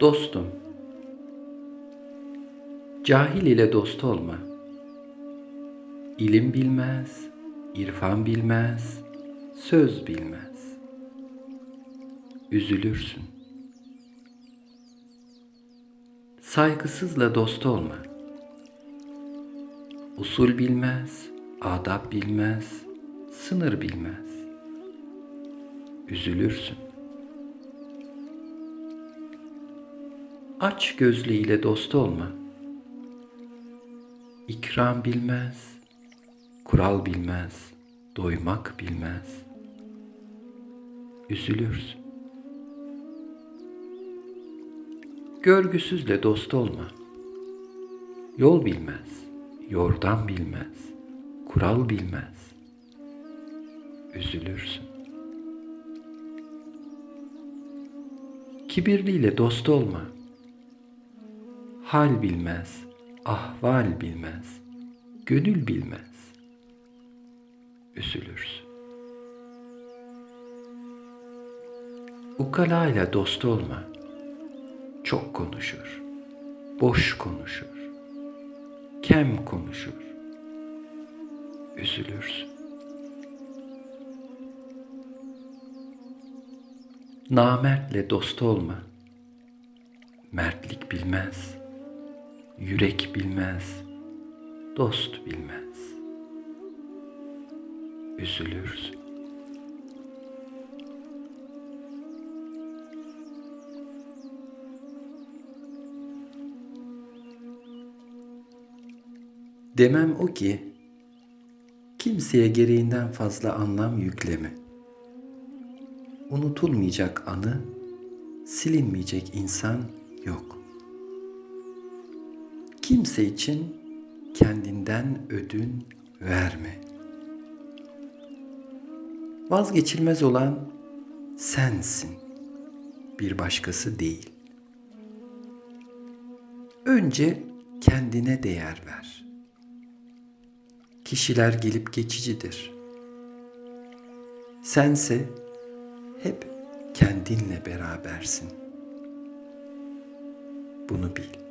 Dostum, cahil ile dost olma. İlim bilmez, irfan bilmez, söz bilmez. Üzülürsün. Saygısızla dost olma. Usul bilmez, adab bilmez, sınır bilmez. Üzülürsün. Aç gözlü ile dost olma. İkram bilmez, kural bilmez, doymak bilmez. Üzülürsün. Görgüsüzle dost olma. Yol bilmez, yordam bilmez, kural bilmez. Üzülürsün. Kibirliyle dost olma. Hal bilmez, ahval bilmez, gönül bilmez. Üzülürsün. Ukala ile dost olma. Çok konuşur, boş konuşur, kem konuşur. Üzülürsün. Namertle dost olma. Mertlik bilmez, yürek bilmez, dost bilmez. Üzülürsün. Demem o ki, kimseye gereğinden fazla anlam yükleme. Unutulmayacak anı, silinmeyecek insan yok. Kimse için kendinden ödün verme. Vazgeçilmez olan sensin, bir başkası değil. Önce kendine değer ver. Kişiler gelip geçicidir. Sense hep kendinle berabersin. Bunu bil.